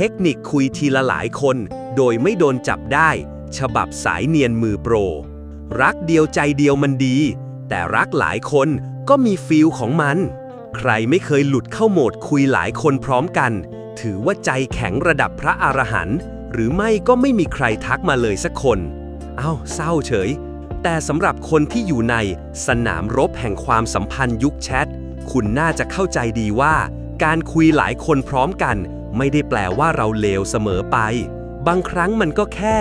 เทคนิคคุยทีละหลายคน โดยไม่โดนจับได้ ฉบับสายเนียนมือโปร รักเดียวใจเดียวมันดี แต่รักหลายคนก็มีฟีลของมัน ใครไม่เคยหลุดเข้าโหมดคุยหลายคนพร้อมกัน ถือว่าใจแข็งระดับพระอรหันต์หรือไม่ก็ไม่มีใครทักมาเลยสักคน เอ้าเศร้าเฉย แต่สำหรับคนที่อยู่ในสนามรบแห่งความสัมพันธ์ยุคแชท คุณน่าจะเข้าใจดีว่า การคุยหลายคนพร้อมกัน ไม่ได้แปลว่าเราเลวเสมอไป บางครั้งมันก็แค่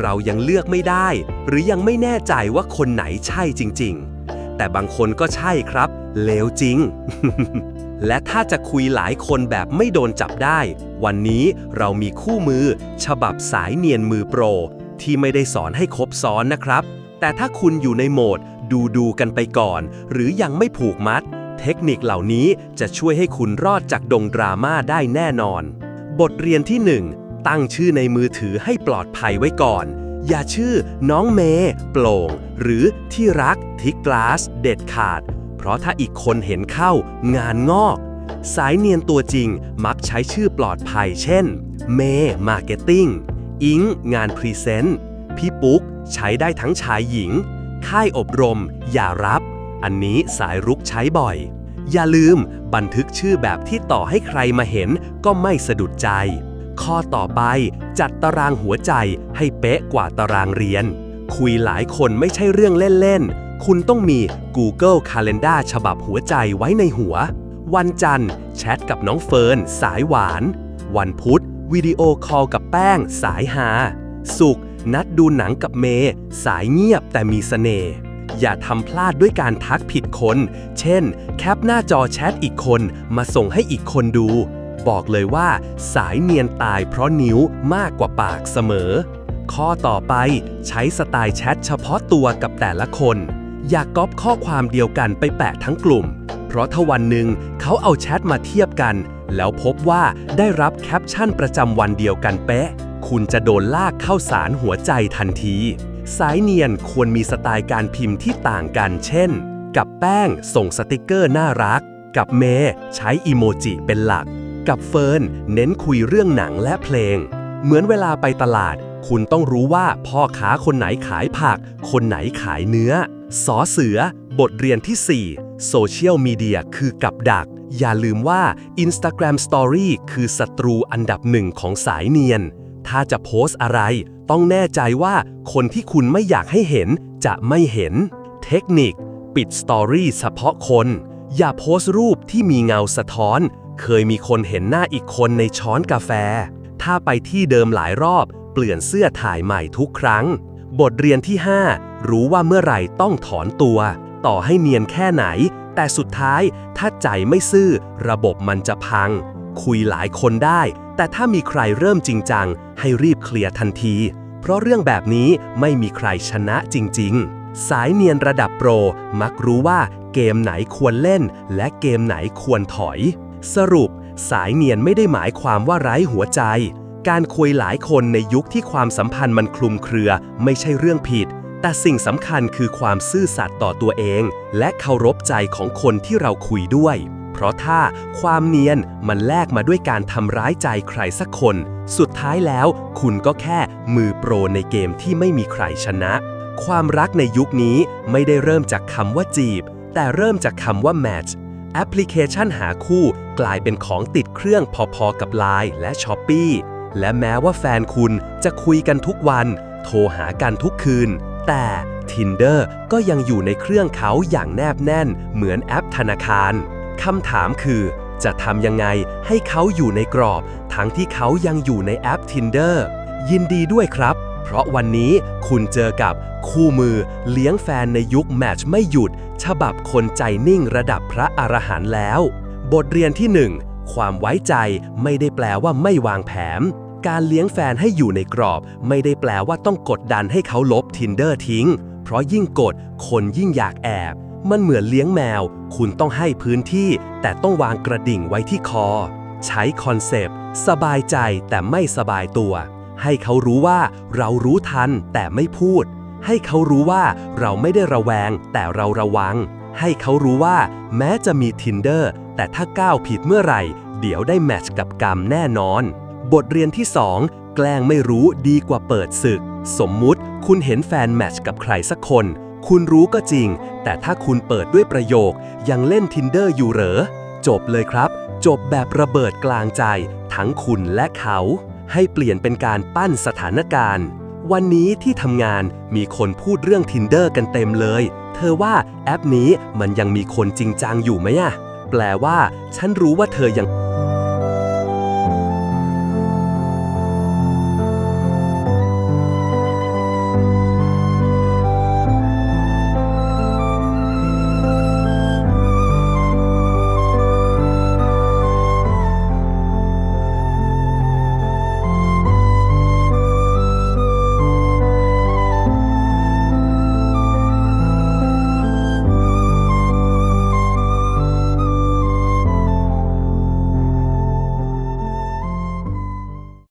เรายังเลือกไม่ได้ หรือยังไม่แน่ใจว่าคนไหนใช่จริง ๆ แต่บางคนก็ใช่ครับ เลวจริง และถ้าจะคุยหลายคนแบบไม่โดนจับได้ วันนี้เรามีคู่มือ ฉบับสายเนียนมือโปร ที่ไม่ได้สอนให้ครบซ้อนนะครับ แต่ถ้าคุณอยู่ในโหมด ดูดูกันไปก่อน หรือยังไม่ผูกมัด เทคนิคเหล่านี้จะช่วยให้คุณรอดจากดงดราม่าได้แน่นอน บทเรียนที่ 1 ตั้งชื่อในมือถือให้ปลอดภัยไว้ก่อน อย่าชื่อน้องเมย์โปร่ง หรือที่รักทิกกลาส เด็ดขาด เพราะถ้าอีกคนเห็นเข้างานงอก สายเนียนตัวจริงมักใช้ชื่อปลอดภัย เช่น เมย์มาร์เก็ตติ้งอิงงานพรีเซนต์พี่ปุ๊ก ใช้ได้ทั้งชายหญิง ค่ายอบรม อย่ารับ อันนี้สายรุกใช้บ่อย อย่าลืมบันทึกชื่อแบบที่ต่อให้ใครมาเห็นก็ไม่สะดุดใจ ข้อต่อไป จัดตารางหัวใจให้เป๊ะกว่าตารางเรียน คุยหลายคนไม่ใช่เรื่องเล่นๆ คุณต้องมี Google Calendar ฉบับหัวใจไว้ในหัว วันจันทร์แชทกับน้องเฟิร์นสายหวาน วันพุธวิดีโอคอลกับแป้ง สายหาศุกร์นัดดูหนังกับเมย์สายเงียบแต่มีเสน่ห์ อย่าทำพลาดด้วยการทักผิดคน เช่น แคปหน้าจอแชทอีกคนมาส่งให้อีกคนดู บอกเลยว่า สายเนียนตายเพราะนิ้วมากกว่าปากเสมอ ข้อต่อไปใช้สไตล์แชทเฉพาะตัวกับแต่ละคน อย่ากก๊อปข้อความเดียวกันไปแปะทั้งกลุ่ม เพราะถ้าวันหนึ่งเขาเอาแชทมาเทียบกัน แล้วพบว่าได้รับแคปชั่นประจำวันเดียวกันเป๊ะ คุณจะโดนลากเข้าสารหัวใจทันที สายเนียนควรมีสไตล์การพิมพ์ที่ต่างกัน เช่น กับแป้งส่งสติกเกอร์น่ารัก กับเมย์ใช้อีโมจิเป็นหลัก กับเฟิร์นเน้นคุยเรื่องหนังและเพลง เหมือนเวลาไปตลาด คุณต้องรู้ว่าพ่อค้าคนไหนขายผัก คนไหนขายเนื้อ สอเสือบทเรียนที่ 4 โซเชียลมีเดียคือกับดัก อย่าลืมว่า Instagram Story คือศัตรูอันดับหนึ่งของสายเนียน ถ้าจะโพสต์อะไร ต้องแน่ใจว่าคนที่คุณไม่อยากให้เห็นจะไม่เห็น เทคนิค ปิดสตอรี่เฉพาะคน อย่าโพสต์รูปที่มีเงาสะท้อน เคยมีคนเห็นหน้าอีกคนในช้อนกาแฟ ถ้าไปที่เดิมหลายรอบ เปลี่ยนเสื้อถ่ายใหม่ทุกครั้ง บทเรียนที่ 5 รู้ว่าเมื่อไหร่ต้องถอนตัว ต่อให้เนียนแค่ไหน แต่สุดท้ายถ้าใจไม่ซื่อ ระบบมันจะพัง คุยหลายคนได้ แต่ถ้ามีใครเริ่มจริงจัง ให้รีบเคลียร์ทันที เพราะเรื่องแบบนี้ไม่มีใครชนะจริง ๆ สายเนียนระดับโปรมักรู้ว่าเกมไหนควรเล่น และเกมไหนควรถอย สรุป สายเนียนไม่ได้หมายความว่าไร้หัวใจ การคุยหลายคนในยุคที่ความสัมพันธ์มันคลุมเครือไม่ใช่เรื่องผิด แต่สิ่งสำคัญคือความซื่อสัตย์ต่อตัวเอง และเคารพใจของคนที่เราคุยด้วย เพราะถ้าความเนียนมันแลกมาด้วยการทำร้ายใจใครสักคน สุดท้ายแล้วคุณก็แค่มือโปรในเกมที่ไม่มีใครชนะ ความรักในยุคนี้ไม่ได้เริ่มจากคำว่าจีบ แต่เริ่มจากคำว่า match แอปพลิเคชันหาคู่กลายเป็นของติดเครื่องพอๆกับ Line และ s h อ p e e และแม้ว่าแฟนคุณจะคุยกันทุกวัน โทรหากันทุกคืน แต่ Tinder ก็ยังอยู่ในเครื่องเขาอย่างแนบแน่น เหมือนแอปธนาคาร คำถามคือ จะทำยังไงให้เขาอยู่ในกรอบ ทั้งที่เขายังอยู่ในแอป Tinder ยินดีด้วยครับ เพราะวันนี้คุณเจอกับคู่มือเลี้ยงแฟนในยุคแมทช์ไม่หยุด ฉบับคนใจนิ่งระดับพระอรหันต์แล้ว บทเรียนที่ 1 ความไว้ใจไม่ได้แปลว่าไม่วางแผน การเลี้ยงแฟนให้อยู่ในกรอบ ไม่ได้แปลว่าต้องกดดันให้เขาลบ Tinder ทิ้ง เพราะยิ่งกดคนยิ่งอยากแอบ มันเหมือนเลี้ยงแมว คุณต้องให้พื้นที่ แต่ต้องวางกระดิ่งไว้ที่คอ ใช้คอนเซปต์ สบายใจแต่ไม่สบายตัว ให้เขารู้ว่าเรารู้ทันแต่ไม่พูด ให้เขารู้ว่าเราไม่ได้ระแวง แต่เราระวัง ให้เขารู้ว่า แม้จะมี Tinder แต่ถ้าก้าวผิดเมื่อไหร่ เดี๋ยวได้แมทช์กับกรรมแน่นอน บทเรียนที่ 2 แกล้งไม่รู้ดีกว่าเปิดศึก สมมุติคุณเห็นแฟนแมทช์กับใครสักคน คุณรู้ก็จริง แต่ถ้าคุณเปิดด้วยประโยค ยังเล่น Tinder อยู่เหรอ จบเลยครับ จบแบบระเบิดกลางใจ ทั้งคุณและเขา ให้เปลี่ยนเป็นการปั้นสถานการณ์ วันนี้ที่ทำงานมีคนพูดเรื่อง Tinder กันเต็มเลย เธอว่าแอปนี้มันยังมีคนจริงจังอยู่ไหมอะแปลว่า ฉันรู้ว่าเธอยัง